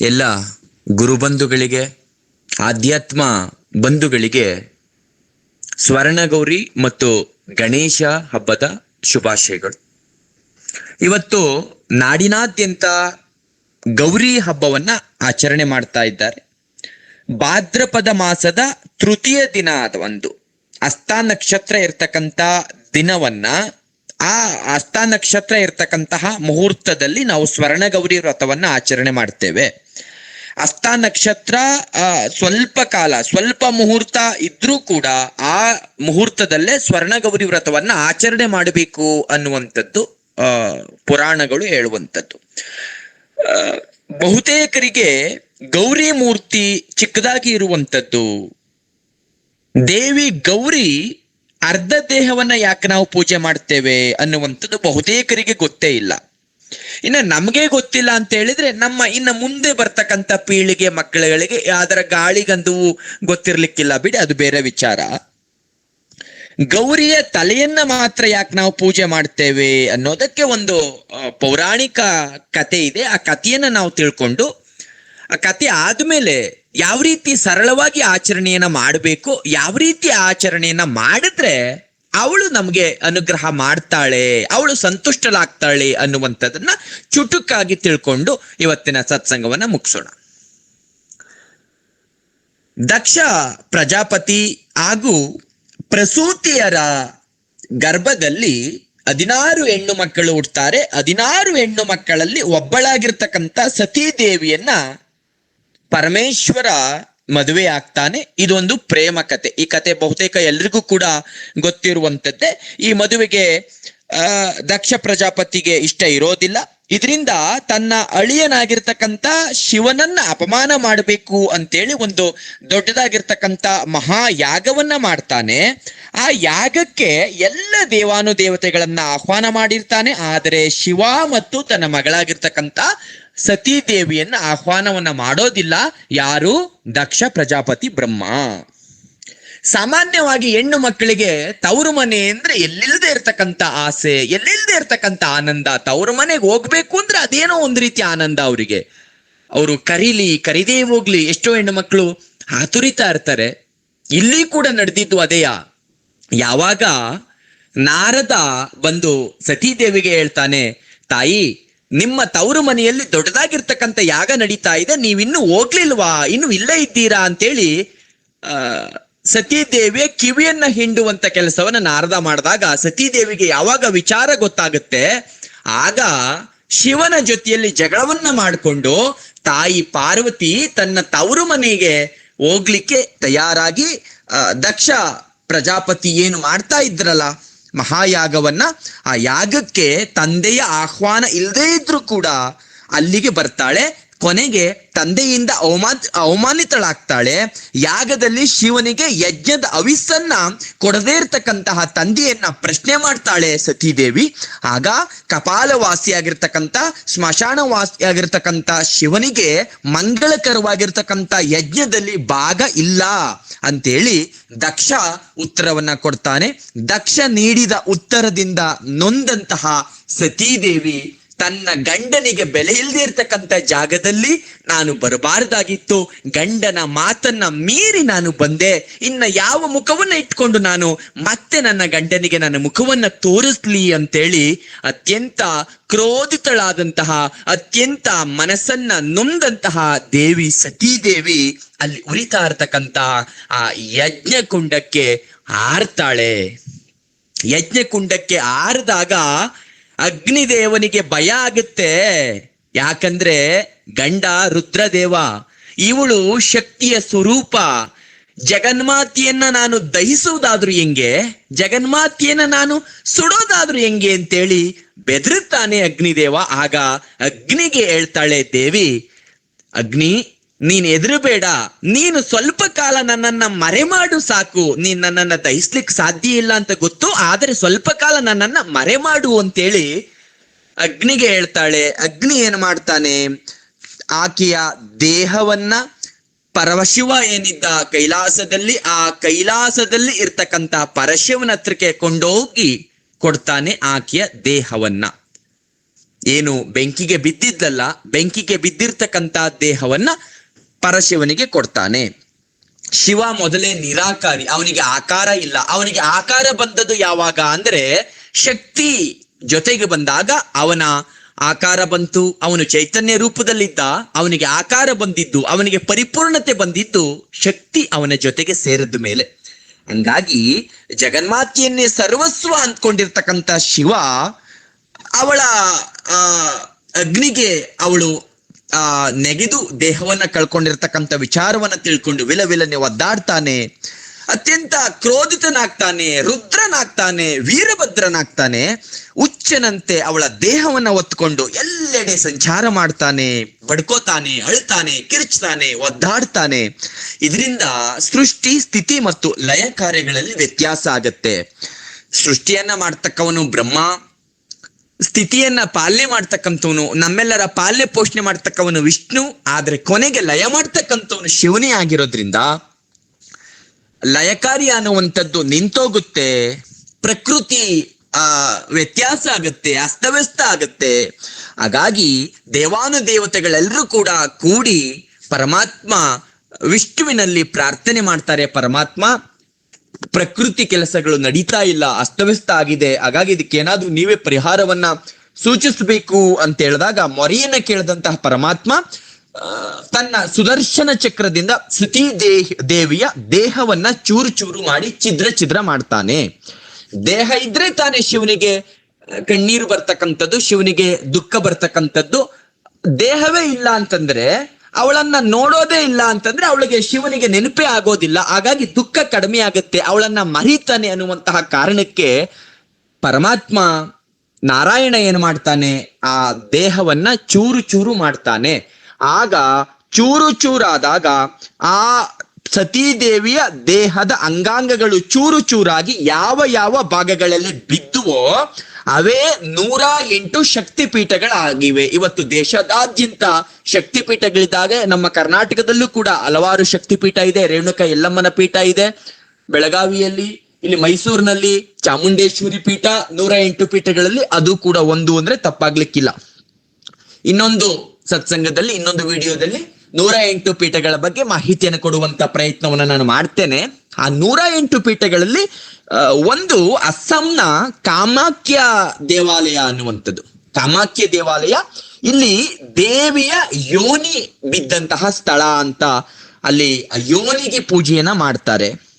ಎಲ್ಲ ಗುರುಬಂಧುಗಳಿಗೆ, ಆಧ್ಯಾತ್ಮ ಬಂಧುಗಳಿಗೆ ಸ್ವರ್ಣಗೌರಿ ಮತ್ತು ಗಣೇಶ ಹಬ್ಬದ ಶುಭಾಶಯಗಳು. ಇವತ್ತು ನಾಡಿನಾದ್ಯಂತ ಗೌರಿ ಹಬ್ಬವನ್ನ ಆಚರಣೆ ಮಾಡ್ತಾ ಇದ್ದಾರೆ. ಭಾದ್ರಪದ ಮಾಸದ ತೃತೀಯ ದಿನ ಅದು ಒಂದು ಅಸ್ತಾ ನಕ್ಷತ್ರ ಇರ್ತಕ್ಕಂಥ ದಿನವನ್ನ ಆ ಅಸ್ತ ನಕ್ಷತ್ರ ಇರ್ತಕ್ಕಂತಹ ಮುಹೂರ್ತದಲ್ಲಿ ನಾವು ಸ್ವರ್ಣಗೌರಿ ವ್ರತವನ್ನ ಆಚರಣೆ ಮಾಡ್ತೇವೆ. ಅಸ್ತ ನಕ್ಷತ್ರ ಸ್ವಲ್ಪ ಕಾಲ, ಸ್ವಲ್ಪ ಮುಹೂರ್ತ ಇದ್ರೂ ಕೂಡ ಆ ಮುಹೂರ್ತದಲ್ಲೇ ಸ್ವರ್ಣಗೌರಿ ವ್ರತವನ್ನ ಆಚರಣೆ ಮಾಡಬೇಕು ಅನ್ನುವಂಥದ್ದು ಪುರಾಣಗಳು ಹೇಳುವಂಥದ್ದು. ಬಹುತೇಕರಿಗೆ ಗೌರಿ ಮೂರ್ತಿ ಚಿಕ್ಕದಾಗಿ ಇರುವಂಥದ್ದು. ದೇವಿ ಗೌರಿ ಅರ್ಧ ದೇಹವನ್ನ ಯಾಕೆ ನಾವು ಪೂಜೆ ಮಾಡ್ತೇವೆ ಅನ್ನುವಂಥದ್ದು ಬಹುತೇಕರಿಗೆ ಗೊತ್ತೇ ಇಲ್ಲ. ಇನ್ನು ನಮಗೆ ಗೊತ್ತಿಲ್ಲ ಅಂತ ಹೇಳಿದ್ರೆ ನಮ್ಮ ಇನ್ನ ಮುಂದೆ ಬರ್ತಕ್ಕಂಥ ಪೀಳಿಗೆ ಮಕ್ಕಳುಗಳಿಗೆ ಅದರ ಗಾಳಿಗಂದು ಗೊತ್ತಿರ್ಲಿಕ್ಕಿಲ್ಲ. ಬಿಡಿ, ಅದು ಬೇರೆ ವಿಚಾರ. ಗೌರಿಯ ತಲೆಯನ್ನ ಮಾತ್ರ ಯಾಕೆ ನಾವು ಪೂಜೆ ಮಾಡ್ತೇವೆ ಅನ್ನೋದಕ್ಕೆ ಒಂದು ಪೌರಾಣಿಕ ಕತೆ ಇದೆ. ಆ ಕಥೆಯನ್ನ ನಾವು ತಿಳ್ಕೊಂಡು, ಆ ಕತೆ ಆದ್ಮೇಲೆ ಯಾವ ರೀತಿ ಸರಳವಾಗಿ ಆಚರಣೆಯನ್ನ ಮಾಡಬೇಕು, ಯಾವ ರೀತಿ ಆಚರಣೆಯನ್ನ ಮಾಡಿದ್ರೆ ಅವಳು ನಮಗೆ ಅನುಗ್ರಹ ಮಾಡ್ತಾಳೆ, ಅವಳು ಸಂತುಷ್ಟಳಾಗ್ತಾಳೆ ಅನ್ನುವಂಥದ್ದನ್ನ ಚುಟುಕಾಗಿ ತಿಳ್ಕೊಂಡು ಇವತ್ತಿನ ಸತ್ಸಂಗವನ್ನ ಮುಗಿಸೋಣ. ದಕ್ಷ ಪ್ರಜಾಪತಿ ಹಾಗೂ ಪ್ರಸೂತಿಯರ ಗರ್ಭದಲ್ಲಿ ಹದಿನಾರು ಹೆಣ್ಣು ಮಕ್ಕಳು ಹುಡ್ತಾರೆ, ಹದಿನಾರು ಹೆಣ್ಣು ಮಕ್ಕಳಲ್ಲಿ ಒಬ್ಬಳಾಗಿರ್ತಕ್ಕಂಥ ಸತೀದೇವಿಯನ್ನ ಪರಮೇಶ್ವರ ಮದುವೆ ಆಗ್ತಾನೆ. ಇದೊಂದು ಪ್ರೇಮ ಕತೆ. ಈ ಕತೆ ಬಹುತೇಕ ಎಲ್ರಿಗೂ ಕೂಡ ಗೊತ್ತಿರುವಂತದ್ದೇ ಈ ಮದುವೆಗೆ ದಕ್ಷ ಪ್ರಜಾಪತಿಗೆ ಇಷ್ಟ ಇರೋದಿಲ್ಲ. ಇದರಿಂದ ತನ್ನ ಅಳಿಯನಾಗಿರ್ತಕ್ಕಂಥ ಶಿವನನ್ನ ಅಪಮಾನ ಮಾಡಬೇಕು ಅಂತೇಳಿ ಒಂದು ದೊಡ್ಡದಾಗಿರ್ತಕ್ಕಂಥ ಮಹಾಯಾಗವನ್ನ ಮಾಡ್ತಾನೆ. ಆ ಯಾಗಕ್ಕೆ ಎಲ್ಲ ದೇವಾನುದೇವತೆಗಳನ್ನ ಆಹ್ವಾನ ಮಾಡಿರ್ತಾನೆ. ಆದರೆ ಶಿವ ಮತ್ತು ತನ್ನ ಮಗಳಾಗಿರ್ತಕ್ಕಂಥ ಸತೀದೇವಿಯನ್ನ ಆಹ್ವಾನವನ್ನ ಮಾಡೋದಿಲ್ಲ. ಯಾರು? ದಕ್ಷ ಪ್ರಜಾಪತಿ ಬ್ರಹ್ಮ. ಸಾಮಾನ್ಯವಾಗಿ ಹೆಣ್ಣು ಮಕ್ಕಳಿಗೆ ತವರು ಮನೆ ಅಂದ್ರೆ ಎಲ್ಲಿಲ್ಲದೆ ಇರ್ತಕ್ಕಂಥ ಆಸೆ, ಎಲ್ಲಿಲ್ಲದೆ ಇರ್ತಕ್ಕಂಥ ಆನಂದ, ತವರು ಮನೆಗೆ ಹೋಗ್ಬೇಕು ಅಂದ್ರೆ ಅದೇನೋ ಒಂದು ರೀತಿ ಆನಂದ ಅವರಿಗೆ. ಅವರು ಕರೀಲಿ, ಕರಿದೇ ಹೋಗ್ಲಿ, ಎಷ್ಟೋ ಹೆಣ್ಣು ಮಕ್ಕಳು ಆತುರಿತಾ ಇರ್ತಾರೆ. ಇಲ್ಲಿ ಕೂಡ ನಡೆದಿದ್ದು ಅದೇಯ. ಯಾವಾಗ ನಾರದ ಬಂದು ಸತೀದೇವಿಗೆ ಹೇಳ್ತಾನೆ, ತಾಯಿ ನಿಮ್ಮ ತವರು ಮನೆಯಲ್ಲಿ ದೊಡ್ಡದಾಗಿರ್ತಕ್ಕಂಥ ಯಾಗ ನಡೀತಾ ಇದೆ, ನೀವಿನ್ನು ಹೋಗ್ಲಿಲ್ವಾ? ಇನ್ನು ಇಲ್ಲೇ ಇದ್ದೀರಾ ಅಂತೇಳಿ, ಆ, ಸತೀದೇವಿಯ ಕಿವಿಯನ್ನ ಹಿಂಡುವಂತ ಕೆಲಸವನ್ನ ನಾರದ ಮಾಡಿದಾಗ ಸತೀದೇವಿಗೆ ಯಾವಾಗ ವಿಚಾರ ಗೊತ್ತಾಗುತ್ತೆ, ಆಗ ಶಿವನ ಜೊತೆಯಲ್ಲಿ ಜಗಳವನ್ನ ಮಾಡಿಕೊಂಡು ತಾಯಿ ಪಾರ್ವತಿ ತನ್ನ ತವರು ಮನೆಗೆ ಹೋಗ್ಲಿಕ್ಕೆ ತಯಾರಾಗಿ ದಕ್ಷ ಪ್ರಜಾಪತಿ ಏನು ಮಾಡ್ತಾ ಇದ್ರಲ್ಲ ಮಹಾಯಾಗವನ್ನ ಆ ಯಾಗಕ್ಕೆ ತಂದೆಯ ಆಹ್ವಾನ ಇಲ್ಲದೇ ಇದ್ರೂ ಕೂಡ ಅಲ್ಲಿಗೆ ಬರ್ತಾಳೆ. ಕೊನೆಗೆ ತಂದೆಯಿಂದ ಅವಮಾನ, ಅವಮಾನಿತಳಾಗ್ತಾಳೆ. ಯಾಗದಲ್ಲಿ ಶಿವನಿಗೆ ಯಜ್ಞದ ಅವಿಸ್ಸನ್ನ ಕೊಡದೇ ಇರತಕ್ಕಂತಹ ತಂದೆಯನ್ನ ಪ್ರಶ್ನೆ ಮಾಡ್ತಾಳೆ ಸತೀದೇವಿ. ಆಗ ಕಪಾಲವಾಸಿಯಾಗಿರ್ತಕ್ಕಂಥ, ಸ್ಮಶಾನವಾಸಿಯಾಗಿರ್ತಕ್ಕಂಥ ಶಿವನಿಗೆ ಮಂಗಳಕರವಾಗಿರ್ತಕ್ಕಂಥ ಯಜ್ಞದಲ್ಲಿ ಭಾಗ ಇಲ್ಲ ಅಂತೇಳಿ ದಕ್ಷ ಉತ್ತರವನ್ನ ಕೊಡ್ತಾನೆ. ದಕ್ಷ ನೀಡಿದ ಉತ್ತರದಿಂದ ನೊಂದಂತಹ ಸತೀದೇವಿ ತನ್ನ ಗಂಡನಿಗೆ ಬೆಲೆ ಇಲ್ಲದೆ ಇರ್ತಕ್ಕಂಥ ಜಾಗದಲ್ಲಿ ನಾನು ಬರಬಾರದಾಗಿತ್ತು. ಗಂಡನ ಮಾತನ್ನ ಮೀರಿ ನಾನು ಬಂದೆ. ಇನ್ನ ಯಾವ ಮುಖವನ್ನ ಇಟ್ಕೊಂಡು ನಾನು ಮತ್ತೆ ನನ್ನ ಗಂಡನಿಗೆ ನನ್ನ ಮುಖವನ್ನ ತೋರಿಸ್ಲಿ ಅಂತೇಳಿ ಅತ್ಯಂತ ಕ್ರೋಧಿತಳಾದಂತಹ, ಅತ್ಯಂತ ಮನಸ್ಸನ್ನ ನೊಂದಂತಹ ದೇವಿ ಸತೀದೇವಿ ಅಲ್ಲಿ ಉರಿತಾ ಇರ್ತಕ್ಕಂತಹ ಆ ಯಜ್ಞ ಕುಂಡಕ್ಕೆ ಆರ್ತಾಳೆ ಯಜ್ಞಕುಂಡಕ್ಕೆ ಆರಿದಾಗ ಅಗ್ನಿದೇವನಿಗೆ ಭಯ ಆಗುತ್ತೆ. ಯಾಕಂದ್ರೆ ಗಂಡ ರುದ್ರದೇವ, ಇವಳು ಶಕ್ತಿಯ ಸ್ವರೂಪ. ಜಗನ್ಮಾತಿಯನ್ನ ನಾನು ದಹಿಸುವುದಾದ್ರೂ ಹೆಂಗೆ? ಜಗನ್ಮಾತಿಯನ್ನ ನಾನು ಸುಡೋದಾದ್ರೂ ಹೆಂಗೆ ಅಂತೇಳಿ ಬೆದರುತ್ತಾನೆ ಅಗ್ನಿದೇವ. ಆಗ ಅಗ್ನಿಗೆ ಹೇಳ್ತಾಳೆ, ದೇವಿ, ಅಗ್ನಿ, ನೀನ್ ಎದುರುಬೇಡ ನೀನು ಸ್ವಲ್ಪ ಕಾಲ ನನ್ನನ್ನ ಮರೆಮಾಡು ಸಾಕು. ನೀನ್ ನನ್ನನ್ನ ದಹಿಸ್ಲಿಕ್ಕೆ ಸಾಧ್ಯ ಇಲ್ಲ ಅಂತ ಗೊತ್ತು. ಆದರೆ ಸ್ವಲ್ಪ ಕಾಲ ನನ್ನನ್ನ ಮರೆಮಾಡು ಅಂತೇಳಿ ಅಗ್ನಿಗೆ ಹೇಳ್ತಾಳೆ. ಅಗ್ನಿ ಏನ್ ಮಾಡ್ತಾನೆ? ಆಕೆಯ ದೇಹವನ್ನ ಪರಶಿವ ಏನಿದ್ದ ಕೈಲಾಸದಲ್ಲಿ, ಆ ಕೈಲಾಸದಲ್ಲಿ ಇರ್ತಕ್ಕಂತ ಪರಶಿವನ ಹತ್ರಕ್ಕೆ ಕೊಂಡೋಗಿ ಕೊಡ್ತಾನೆ ಆಕೆಯ ದೇಹವನ್ನ. ಏನು, ಬೆಂಕಿಗೆ ಬಿದ್ದಿದ್ದಲ್ಲ, ಬೆಂಕಿಗೆ ಬಿದ್ದಿರ್ತಕ್ಕಂತ ದೇಹವನ್ನ ಪರಶಿವನಿಗೆ ಕೊಡ್ತಾನೆ. ಶಿವ ಮೊದಲೇ ನಿರಾಕಾರಿ, ಅವನಿಗೆ ಆಕಾರ ಇಲ್ಲ. ಅವನಿಗೆ ಆಕಾರ ಬಂದದ್ದು ಯಾವಾಗ ಅಂದ್ರೆ ಶಕ್ತಿ ಜೊತೆಗೆ ಬಂದಾಗ ಅವನ ಆಕಾರ ಬಂತು, ಅವನು ಚೈತನ್ಯ ರೂಪದಲ್ಲಿದ್ದ, ಅವನಿಗೆ ಆಕಾರ ಬಂದಿದ್ದು, ಅವನಿಗೆ ಪರಿಪೂರ್ಣತೆ ಬಂದಿದ್ದು ಶಕ್ತಿ ಅವನ ಜೊತೆಗೆ ಸೇರಿದ ಮೇಲೆ. ಹಂಗಾಗಿ ಜಗನ್ಮಾತೆಯನ್ನೇ ಸರ್ವಸ್ವ ಅಂದ್ಕೊಂಡಿರ್ತಕ್ಕಂಥ ಶಿವ ಅವಳ ಅಗ್ನಿಗೆ ಅವಳು ಆ, ನೆಗೆದು ದೇಹವನ್ನ ಕಳ್ಕೊಂಡಿರ್ತಕ್ಕಂಥ ವಿಚಾರವನ್ನ ತಿಳ್ಕೊಂಡು ವಿಲ ವಿಲನೆ ಒದ್ದಾಡ್ತಾನೆ, ಅತ್ಯಂತ ಕ್ರೋಧಿತನಾಗ್ತಾನೆ, ರುದ್ರನಾಗ್ತಾನೆ, ವೀರಭದ್ರನಾಗ್ತಾನೆ ಉಚ್ಚನಂತೆ ಅವಳ ದೇಹವನ್ನ ಒತ್ಕೊಂಡು ಎಲ್ಲೆಡೆ ಸಂಚಾರ ಮಾಡ್ತಾನೆ, ಬಡ್ಕೋತಾನೆ, ಅಳ್ತಾನೆ, ಕಿರ್ಚ್ತಾನೆ, ಒದ್ದಾಡ್ತಾನೆ. ಇದರಿಂದ ಸೃಷ್ಟಿ, ಸ್ಥಿತಿ ಮತ್ತು ಲಯ ಕಾರ್ಯಗಳಲ್ಲಿ ವ್ಯತ್ಯಾಸ ಆಗತ್ತೆ. ಸೃಷ್ಟಿಯನ್ನ ಮಾಡ್ತಕ್ಕವನು ಬ್ರಹ್ಮ ಸ್ಥಿತಿಯನ್ನ ಪಾಲನೆ ಮಾಡ್ತಕ್ಕಂಥವನು, ನಮ್ಮೆಲ್ಲರ ಪಾಲನೆ ಪೋಷಣೆ ಮಾಡ್ತಕ್ಕವನು ವಿಷ್ಣು, ಆದ್ರೆ ಕೊನೆಗೆ ಲಯ ಮಾಡ್ತಕ್ಕಂಥವನು ಶಿವನೇ ಆಗಿರೋದ್ರಿಂದ ಲಯಕಾರಿ ಅನ್ನುವಂಥದ್ದು ನಿಂತೋಗುತ್ತೆ, ಪ್ರಕೃತಿ, ಆ, ವ್ಯತ್ಯಾಸ ಆಗುತ್ತೆ, ಅಸ್ತವ್ಯಸ್ತ ಆಗುತ್ತೆ. ಹಾಗಾಗಿ ದೇವಾನು ದೇವತೆಗಳೆಲ್ಲರೂ ಕೂಡ ಕೂಡಿ ಪರಮಾತ್ಮ ವಿಷ್ಣುವಿನಲ್ಲಿ ಪ್ರಾರ್ಥನೆ ಮಾಡ್ತಾರೆ ಪರಮಾತ್ಮ. ಪ್ರಕೃತಿ ಕೆಲಸಗಳು ನಡೀತಾ ಇಲ್ಲ, ಅಸ್ತವ್ಯಸ್ತ ಆಗಿದೆ. ಹಾಗಾಗಿ ಇದಕ್ಕೆ ಏನಾದ್ರೂ ನೀವೇ ಪರಿಹಾರವನ್ನ ಸೂಚಿಸಬೇಕು ಅಂತ ಹೇಳಿದಾಗ ಮೊರೆಯನ್ನ ಕೇಳಿದಂತಹ ಪರಮಾತ್ಮ ತನ್ನ ಸುದರ್ಶನ ಚಕ್ರದಿಂದ ಸುತಿ ದೇಹ, ದೇವಿಯ ದೇಹವನ್ನ ಚೂರು ಚೂರು ಮಾಡಿ ಛಿದ್ರ ಛಿದ್ರ ಮಾಡ್ತಾನೆ. ದೇಹ ಇದ್ರೆ ತಾನೇ ಶಿವನಿಗೆ ಕಣ್ಣೀರು ಬರ್ತಕ್ಕಂಥದ್ದು, ಶಿವನಿಗೆ ದುಃಖ ಬರ್ತಕ್ಕಂಥದ್ದು. ದೇಹವೇ ಇಲ್ಲ ಅಂತಂದ್ರೆ ಅವಳನ್ನ ನೋಡೋದೇ ಇಲ್ಲ ಅಂತಂದ್ರೆ ಅವಳಿಗೆ ಶಿವನಿಗೆ ನೆನಪೇ ಆಗೋದಿಲ್ಲ. ಹಾಗಾಗಿ ದುಃಖ ಕಡಿಮೆ ಆಗುತ್ತೆ. ಅವಳನ್ನ ಮರೀತಾನೆ ಅನ್ನುವಂತಹ ಕಾರಣಕ್ಕೆ ಪರಮಾತ್ಮ ನಾರಾಯಣ ಏನ್ ಮಾಡ್ತಾನೆ? ಆ ದೇಹವನ್ನ ಚೂರು ಚೂರು ಮಾಡ್ತಾನೆ. ಆಗ ಚೂರು ಚೂರಾದಾಗ ಆ ಸತೀದೇವಿಯ ದೇಹದ ಅಂಗಾಂಗಗಳು ಚೂರು ಚೂರಾಗಿ ಯಾವ ಯಾವ ಭಾಗಗಳಲ್ಲಿ ಬಿದ್ದುವೋ ಅವೇ ನೂರ ಎಂಟು ಶಕ್ತಿ ಪೀಠಗಳಾಗಿವೆ ಇವತ್ತು ದೇಶದಾದ್ಯಂತ ಶಕ್ತಿ ಪೀಠಗಳಿದ್ದಾಗ ನಮ್ಮ ಕರ್ನಾಟಕದಲ್ಲೂ ಕೂಡ ಹಲವಾರು ಶಕ್ತಿ ಪೀಠ ಇದೆ. ರೇಣುಕ ಯಲ್ಲಮ್ಮನ ಪೀಠ ಇದೆ. ಬೆಳಗಾವಿಯಲ್ಲಿ, ಇಲ್ಲಿ ಮೈಸೂರಿನಲ್ಲಿ, ಚಾಮುಂಡೇಶ್ವರಿ ಪೀಠ ನೂರ ಎಂಟು ಪೀಠಗಳಲ್ಲಿ ಅದು ಕೂಡ ಒಂದು ಅಂದ್ರೆ ತಪ್ಪಾಗ್ಲಿಕ್ಕಿಲ್ಲ. ಇನ್ನೊಂದು ಸತ್ಸಂಗದಲ್ಲಿ, ಇನ್ನೊಂದು ವಿಡಿಯೋದಲ್ಲಿ ನೂರ ಎಂಟು ಪೀಠಗಳ ಬಗ್ಗೆ ಮಾಹಿತಿಯನ್ನು ಕೊಡುವಂತ ಪ್ರಯತ್ನವನ್ನು ನಾನು ಮಾಡ್ತೇನೆ. ಆ ನೂರ ಎಂಟು ಪೀಠಗಳಲ್ಲಿ ಒಂದು ಅಸ್ಸಾಂನ ಕಾಮಾಖ್ಯ ದೇವಾಲಯ ಅನ್ನುವಂಥದ್ದು. ಕಾಮಾಖ್ಯ ದೇವಾಲಯ, ಇಲ್ಲಿ ದೇವಿಯ ಯೋನಿ ಬಿದ್ದಂತಹ ಸ್ಥಳ ಅಂತ ಅಲ್ಲಿ ಯೋನಿಗೆ ಪೂಜೆಯನ್ನ ಮಾಡ್ತಾರೆ.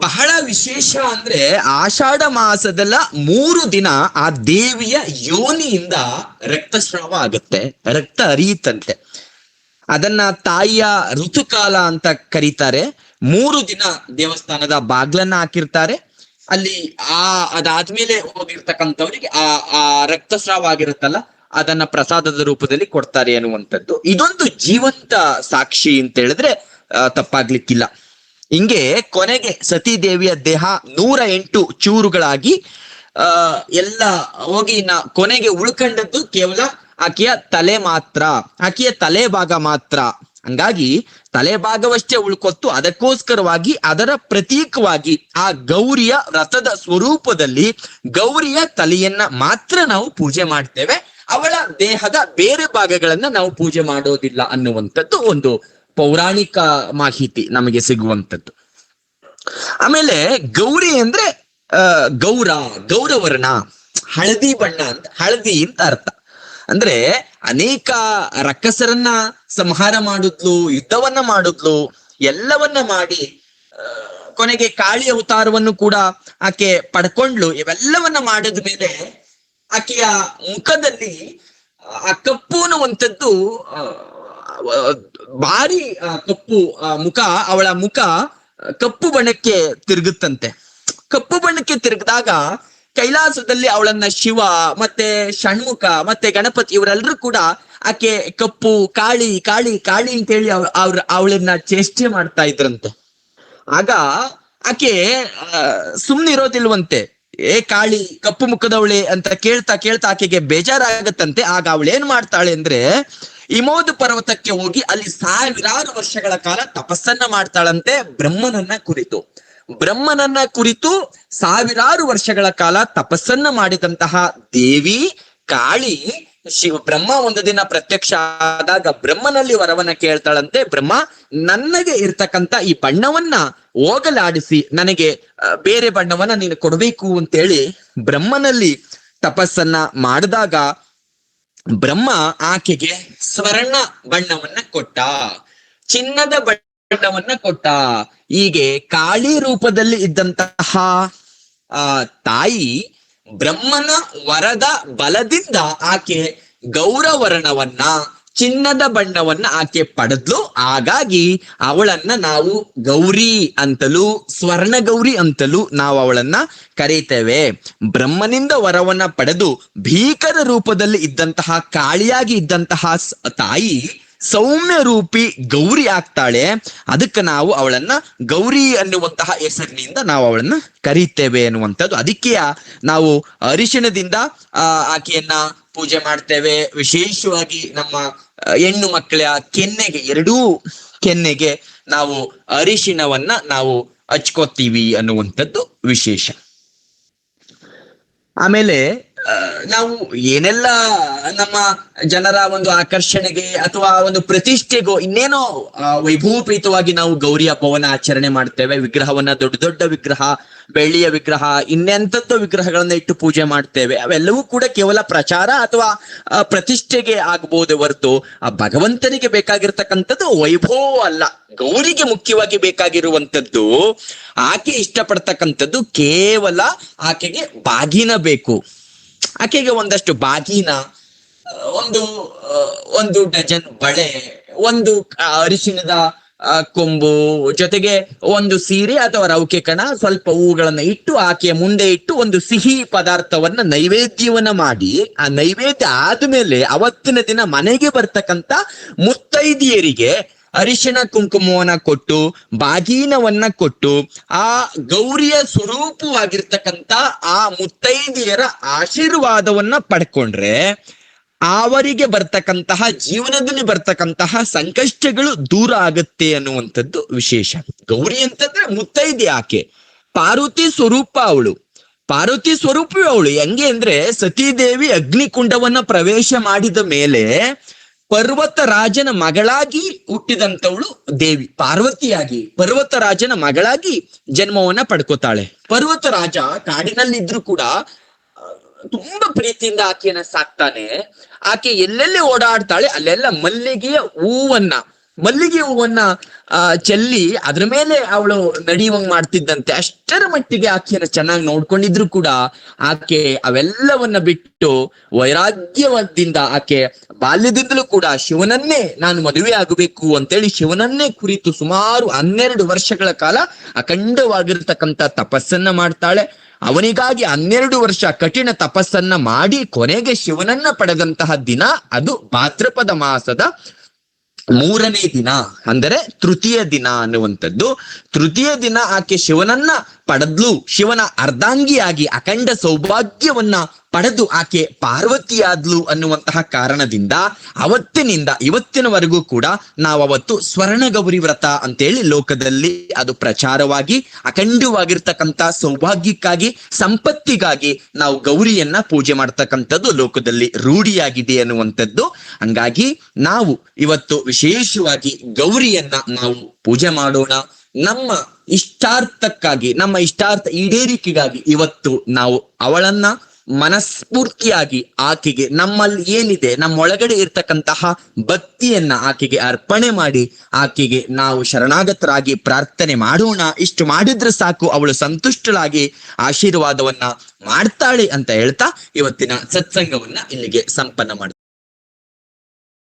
ಬಹಳ ವಿಶೇಷ ಅಂದ್ರೆ ಆಷಾಢ ಮಾಸದಲ್ಲ ಮೂರು ದಿನ ಆ ದೇವಿಯ ಯೋನಿಯಿಂದ ರಕ್ತಸ್ರಾವ ಆಗುತ್ತೆ. ರಕ್ತ ಹರಿಯುತ್ತಂತೆ. ಅದನ್ನ ತಾಯಿಯ ಋತುಕಾಲ ಅಂತ ಕರೀತಾರೆ. ಮೂರು ದಿನ ದೇವಸ್ಥಾನದ ಬಾಗ್ಲನ್ನ ಹಾಕಿರ್ತಾರೆ. ಅಲ್ಲಿ ಆ ಅದಾದ್ಮೇಲೆ ಹೋಗಿರ್ತಕ್ಕಂಥವ್ರಿಗೆ ಆ ಆ ರಕ್ತಸ್ರಾವ ಆಗಿರುತ್ತಲ್ಲ ಅದನ್ನ ಪ್ರಸಾದದ ರೂಪದಲ್ಲಿ ಕೊಡ್ತಾರೆ ಅನ್ನುವಂಥದ್ದು ಇದೊಂದು ಜೀವಂತ ಸಾಕ್ಷಿ ಅಂತ ಹೇಳಿದ್ರೆ ತಪ್ಪಾಗ್ಲಿಕ್ಕಿಲ್ಲ. ಹಿಂಗೆ ಕೊನೆಗೆ ಸತೀದೇವಿಯ ದೇಹ ನೂರ ಎಂಟು ಚೂರುಗಳಾಗಿ, ಆ, ಎಲ್ಲ ಹೋಗಿ ನ ಕೊನೆಗೆ ಉಳ್ಕೊಂಡದ್ದು ಕೇವಲ ಆಕೆಯ ತಲೆ ಮಾತ್ರ, ಆಕೆಯ ತಲೆ ಭಾಗ ಮಾತ್ರ. ಹಂಗಾಗಿ ತಲೆ ಭಾಗವಷ್ಟೇ ಉಳ್ಕೊತ್ತು. ಅದಕ್ಕೋಸ್ಕರವಾಗಿ ಅದರ ಪ್ರತೀಕವಾಗಿ ಆ ಗೌರಿಯ ರಥದ ಸ್ವರೂಪದಲ್ಲಿ ಗೌರಿಯ ತಲೆಯನ್ನ ಮಾತ್ರ ನಾವು ಪೂಜೆ ಮಾಡ್ತೇವೆ. ಅವಳ ದೇಹದ ಬೇರೆ ಭಾಗಗಳನ್ನ ನಾವು ಪೂಜೆ ಮಾಡೋದಿಲ್ಲ ಅನ್ನುವಂಥದ್ದು ಒಂದು ಪೌರಾಣಿಕ ಮಾಹಿತಿ ನಮಗೆ ಸಿಗುವಂಥದ್ದು. ಆಮೇಲೆ ಗೌರಿ ಅಂದ್ರೆ ಗೌರ, ಗೌರವರ್ಣ, ಹಳದಿ ಬಣ್ಣ ಅಂತ, ಹಳದಿ ಅಂತ ಅರ್ಥ. ಅಂದ್ರೆ ಅನೇಕ ರಕ್ಕಸರನ್ನ ಸಂಹಾರ ಮಾಡಿದ್ಲು, ಯುದ್ಧವನ್ನ ಮಾಡಿದ್ಲು, ಎಲ್ಲವನ್ನ ಮಾಡಿ ಕೊನೆಗೆ ಕಾಳಿ ಅವತಾರವನ್ನು ಕೂಡ ಆಕೆ ಪಡ್ಕೊಂಡ್ಲು ಇವೆಲ್ಲವನ್ನ ಮಾಡಿದ ಮೇಲೆ ಆಕೆಯ ಮುಖದಲ್ಲಿ, ಆ ಕಪ್ಪು ಅನ್ನುವಂಥದ್ದು ಭಾರಿ ಕಪ್ಪು ಮುಖ, ಅವಳ ಮುಖ ಕಪ್ಪು ಬಣ್ಣಕ್ಕೆ ತಿರುಗುತ್ತಂತೆ. ಕಪ್ಪು ಬಣ್ಣಕ್ಕೆ ತಿರುಗಿದಾಗ ಕೈಲಾಸದಲ್ಲಿ ಅವಳನ್ನ ಶಿವ, ಮತ್ತೆ ಷಣ್ಮುಖ, ಮತ್ತೆ ಗಣಪತಿ ಇವರೆಲ್ಲರೂ ಕೂಡ ಆಕೆ ಕಪ್ಪು, ಕಾಳಿ ಕಾಳಿ ಕಾಳಿ ಅಂತ ಹೇಳಿ ಅವ್ರ, ಅವಳನ್ನ ಚೇಷ್ಟೆ ಮಾಡ್ತಾ ಇದ್ರಂತೆ. ಆಗ ಆಕೆ ಸುಮ್ನೆ ಇರೋದಿಲ್ವಂತೆ ಏ ಕಾಳಿ, ಕಪ್ಪು ಮುಖದವಳೆ ಅಂತ ಕೇಳ್ತಾ ಕೇಳ್ತಾ ಆಕೆಗೆ ಬೇಜಾರಾಗತ್ತಂತೆ. ಆಗ ಅವಳು ಏನ್ ಮಾಡ್ತಾಳೆ ಅಂದ್ರೆ, ಇಮೋದು ಪರ್ವತಕ್ಕೆ ಹೋಗಿ ಅಲ್ಲಿ ಸಾವಿರಾರು ವರ್ಷಗಳ ಕಾಲ ತಪಸ್ಸನ್ನ ಮಾಡ್ತಾಳಂತೆ ಬ್ರಹ್ಮನನ್ನ ಕುರಿತು. ಬ್ರಹ್ಮನನ್ನ ಕುರಿತು ಸಾವಿರಾರು ವರ್ಷಗಳ ಕಾಲ ತಪಸ್ಸನ್ನ ಮಾಡಿದಂತಹ ದೇವಿ, ಕಾಳಿ ಶಿವ ಬ್ರಹ್ಮ ಒಂದು ದಿನ ಪ್ರತ್ಯಕ್ಷ ಆದಾಗ ಬ್ರಹ್ಮನಲ್ಲಿ ವರವನ್ನ ಕೇಳ್ತಾಳಂತೆ, ಬ್ರಹ್ಮ ನನಗೆ ಇರ್ತಕ್ಕಂತ ಈ ಬಣ್ಣವನ್ನ ಹೋಗಲಾಡಿಸಿ, ನನಗೆ ಬೇರೆ ಬಣ್ಣವನ್ನ ನೀನು ಕೊಡಬೇಕು ಅಂತೇಳಿ ಬ್ರಹ್ಮನಲ್ಲಿ ತಪಸ್ಸನ್ನ ಮಾಡಿದಾಗ ಬ್ರಹ್ಮ ಆಕೆಗೆ ಸ್ವರ್ಣ ಬಣ್ಣವನ್ನ ಕೊಟ್ಟ. ಚಿನ್ನದ ಬಣ್ಣವನ್ನ ಕೊಟ್ಟ. ಹೀಗೆ ಕಾಳಿ ರೂಪದಲ್ಲಿ ಇದ್ದಂತಹ ತಾಯಿ ಬ್ರಹ್ಮನ ವರದ ಬಲದಿಂದ ಆಕೆ ಗೌರವರ್ಣವನ್ನ, ಚಿನ್ನದ ಬಣ್ಣವನ್ನ ಆಕೆ ಪಡೆದ್ಲು. ಹಾಗಾಗಿ ಅವಳನ್ನ ನಾವು ಗೌರಿ ಅಂತಲೂ ಸ್ವರ್ಣ ಗೌರಿ ಅಂತಲೂ ನಾವು ಅವಳನ್ನ ಕರೀತೇವೆ. ಬ್ರಹ್ಮನಿಂದ ವರವನ್ನ ಪಡೆದು ಭೀಕರ ರೂಪದಲ್ಲಿ ಇದ್ದಂತಹ, ಕಾಳಿಯಾಗಿ ಇದ್ದಂತಹ ತಾಯಿ ಸೌಮ್ಯ ರೂಪಿ ಗೌರಿ ಆಗ್ತಾಳೆ. ಅದಕ್ಕೆ ನಾವು ಅವಳನ್ನ ಗೌರಿ ಅನ್ನುವಂತಹ ಹೆಸರಿನಿಂದ ನಾವು ಅವಳನ್ನ ಕರೀತೇವೆ ಅನ್ನುವಂಥದ್ದು. ಅದಕ್ಕೆ ನಾವು ಅರಿಶಿಣದಿಂದ ಆಕೆಯನ್ನ ಪೂಜೆ ಮಾಡ್ತೇವೆ. ವಿಶೇಷವಾಗಿ ನಮ್ಮ ಹೆಣ್ಣು ಮಕ್ಕಳ ಕೆನ್ನೆಗೆ, ಎರಡೂ ಕೆನ್ನೆಗೆ ನಾವು ಅರಿಶಿಣವನ್ನ ನಾವು ಹಚ್ಕೋತೀವಿ ಅನ್ನುವಂಥದ್ದು ವಿಶೇಷ. ಆಮೇಲೆ ನಾವು ಏನೆಲ್ಲ ನಮ್ಮ ಜನರ ಒಂದು ಆಕರ್ಷಣೆಗೆ ಅಥವಾ ಒಂದು ಪ್ರತಿಷ್ಠೆಗೋ ಇನ್ನೇನೋ ವೈಭವೋಪೇತವಾಗಿ ನಾವು ಗೌರಿ ಹಬ್ಬವನ್ನ ಆಚರಣೆ ಮಾಡ್ತೇವೆ. ವಿಗ್ರಹವನ್ನ, ದೊಡ್ಡ ದೊಡ್ಡ ವಿಗ್ರಹ, ಬೆಳ್ಳಿಯ ವಿಗ್ರಹ, ಇನ್ನೆಂಥದ್ದು ವಿಗ್ರಹಗಳನ್ನ ಇಟ್ಟು ಪೂಜೆ ಮಾಡ್ತೇವೆ. ಅವೆಲ್ಲವೂ ಕೂಡ ಕೇವಲ ಪ್ರಚಾರ ಅಥವಾ ಪ್ರತಿಷ್ಠೆಗೆ ಆಗ್ಬೋದೇ ಹೊರತು, ಆ, ಭಗವಂತನಿಗೆ ಬೇಕಾಗಿರ್ತಕ್ಕಂಥದ್ದು ವೈಭವ ಅಲ್ಲ. ಗೌರಿಗೆ ಮುಖ್ಯವಾಗಿ ಬೇಕಾಗಿರುವಂತದ್ದು ಆಕೆ ಇಷ್ಟಪಡ್ತಕ್ಕಂಥದ್ದು ಕೇವಲ ಆಕೆಗೆ ಬಾಗಿನ ಬೇಕು. ಆಕೆಗೆ ಒಂದಷ್ಟು ಬಾಗಿನ ಒಂದು ಒಂದು ಡಜನ್ ಬಳೆ, ಒಂದು ಅರಿಶಿಣದ ಕೊಂಬು, ಜೊತೆಗೆ ಒಂದು ಸೀರೆ ಅಥವಾ ರೌಕೆ ಕಣ, ಸ್ವಲ್ಪ ಹೂಗಳನ್ನ ಇಟ್ಟು ಆಕೆಯ ಮುಂದೆ ಇಟ್ಟು ಒಂದು ಸಿಹಿ ಪದಾರ್ಥವನ್ನ ನೈವೇದ್ಯವನ್ನ ಮಾಡಿ, ಆ ನೈವೇದ್ಯ ಆದ್ಮೇಲೆ ಅವತ್ತಿನ ದಿನ ಮನೆಗೆ ಬರ್ತಕ್ಕಂತ ಮುತ್ತೈದಿಯರಿಗೆ ಅರಿಶಿಣ ಕುಂಕುಮವನ್ನ ಕೊಟ್ಟು, ಬಾಗೀನವನ್ನ ಕೊಟ್ಟು, ಆ ಗೌರಿಯ ಸ್ವರೂಪವಾಗಿರ್ತಕ್ಕಂತ ಆ ಮುತ್ತೈದಿಯರ ಆಶೀರ್ವಾದವನ್ನ ಪಡ್ಕೊಂಡ್ರೆ ಅವರಿಗೆ ಬರ್ತಕ್ಕಂತಹ, ಜೀವನದಲ್ಲಿ ಬರ್ತಕ್ಕಂತಹ ಸಂಕಷ್ಟಗಳು ದೂರ ಆಗುತ್ತೆ ಅನ್ನುವಂಥದ್ದು ವಿಶೇಷ. ಗೌರಿ ಅಂತಂದ್ರೆ ಮುತ್ತೈದೆ ಆಕೆ. ಪಾರ್ವತಿ ಸ್ವರೂಪ ಅವಳು. ಪಾರ್ವತಿ ಸ್ವರೂಪವೇ ಅವಳು. ಹೆಂಗೆ ಅಂದ್ರೆ ಸತೀದೇವಿ ಅಗ್ನಿಕುಂಡವನ್ನ ಪ್ರವೇಶ ಮಾಡಿದ ಮೇಲೆ ಪರ್ವತ ರಾಜನ ಮಗಳಾಗಿ ಹುಟ್ಟಿದಂತವಳು ದೇವಿ. ಪಾರ್ವತಿಯಾಗಿ ಪರ್ವತ ರಾಜನ ಮಗಳಾಗಿ ಜನ್ಮವನ್ನ ಪಡ್ಕೋತಾಳೆ. ಪರ್ವತ ರಾಜ ಕಾಡಿನಲ್ಲಿದ್ರು ಕೂಡ ತುಂಬಾ ಪ್ರೀತಿಯಿಂದ ಆಕೆಯನ್ನ ಸಾಕ್ತಾನೆ. ಆಕೆ ಎಲ್ಲೆಲ್ಲಿ ಓಡಾಡ್ತಾಳೆ ಅಲ್ಲೆಲ್ಲ ಮಲ್ಲಿಗೆಯ ಹೂವನ್ನ, ಮಲ್ಲಿಗೆ ಹೂವನ್ನ ಆ, ಚೆಲ್ಲಿ ಅದ್ರ ಮೇಲೆ ಅವಳು ನಡೆಯುವಂಗ್ ಮಾಡ್ತಿದ್ದಂತೆ. ಅಷ್ಟರ ಮಟ್ಟಿಗೆ ಆಕೆಯನ್ನ ಚೆನ್ನಾಗಿ ನೋಡ್ಕೊಂಡಿದ್ರು ಕೂಡ ಆಕೆ ಅವೆಲ್ಲವನ್ನ ಬಿಟ್ಟು ವೈರಾಗ್ಯದಿಂದ ಆಕೆ ಬಾಲ್ಯದಿಂದಲೂ ಕೂಡ ಶಿವನನ್ನೇ ನಾನು ಮದುವೆ ಆಗಬೇಕು ಅಂತೇಳಿ ಶಿವನನ್ನೇ ಕುರಿತು ಸುಮಾರು ಹನ್ನೆರಡು ವರ್ಷಗಳ ಕಾಲ ಅಖಂಡವಾಗಿರ್ತಕ್ಕಂಥ ತಪಸ್ಸನ್ನ ಮಾಡ್ತಾಳೆ. ಅವನಿಗಾಗಿ ಹನ್ನೆರಡು ವರ್ಷ ಕಠಿಣ ತಪಸ್ಸನ್ನ ಮಾಡಿ ಕೊನೆಗೆ ಶಿವನನ್ನ ಪಡೆದಂತಹ ದಿನ ಅದು ಭಾದ್ರಪದ ಮಾಸದ ಮೂರನೇ ದಿನ ಅಂದರೆ ತೃತೀಯ ದಿನ ಅನ್ನುವಂಥದ್ದು. ತೃತೀಯ ದಿನ ಆಕೆ ಶಿವನನ್ನ ಪಡೆದ್ಲು. ಶಿವನ ಅರ್ಧಾಂಗಿಯಾಗಿ ಅಖಂಡ ಸೌಭಾಗ್ಯವನ್ನ ಪಡೆದು ಆಕೆ ಪಾರ್ವತಿಯಾದ್ಲು ಅನ್ನುವಂತಹ ಕಾರಣದಿಂದ ಅವತ್ತಿನಿಂದ ಇವತ್ತಿನವರೆಗೂ ಕೂಡ ನಾವು ಅವತ್ತು ಸ್ವರ್ಣ ಗೌರಿ ವ್ರತ ಅಂತೇಳಿ ಲೋಕದಲ್ಲಿ ಅದು ಪ್ರಚಾರವಾಗಿ ಅಖಂಡವಾಗಿರ್ತಕ್ಕಂಥ ಸೌಭಾಗ್ಯಕ್ಕಾಗಿ, ಸಂಪತ್ತಿಗಾಗಿ ನಾವು ಗೌರಿಯನ್ನ ಪೂಜೆ ಮಾಡ್ತಕ್ಕಂಥದ್ದು ಲೋಕದಲ್ಲಿ ರೂಢಿಯಾಗಿದೆ ಅನ್ನುವಂಥದ್ದು. ಹಂಗಾಗಿ ನಾವು ಇವತ್ತು ವಿಶೇಷವಾಗಿ ಗೌರಿಯನ್ನ ನಾವು ಪೂಜೆ ಮಾಡೋಣ. ನಮ್ಮ ಇಷ್ಟಾರ್ಥಕ್ಕಾಗಿ, ನಮ್ಮ ಇಷ್ಟಾರ್ಥ ಈಡೇರಿಕೆಗಾಗಿ ಇವತ್ತು ನಾವು ಅವಳನ್ನ ಮನಸ್ಫೂರ್ತಿಯಾಗಿ ಆಕೆಗೆ ನಮ್ಮಲ್ಲಿ ಏನಿದೆ, ನಮ್ಮೊಳಗಡೆ ಇರ್ತಕ್ಕಂತಹ ಭಕ್ತಿಯನ್ನ ಆಕೆಗೆ ಅರ್ಪಣೆ ಮಾಡಿ, ಆಕೆಗೆ ನಾವು ಶರಣಾಗತರಾಗಿ ಪ್ರಾರ್ಥನೆ ಮಾಡೋಣ. ಇಷ್ಟು ಮಾಡಿದ್ರೆ ಸಾಕು, ಅವಳು ಸಂತುಷ್ಟಳಾಗಿ ಆಶೀರ್ವಾದವನ್ನ ಮಾಡ್ತಾಳೆ ಅಂತ ಹೇಳ್ತಾ ಇವತ್ತಿನ ಸತ್ಸಂಗವನ್ನ ಇಲ್ಲಿಗೆ ಸಂಪನ್ನ ಮಾಡ್ತಾರೆ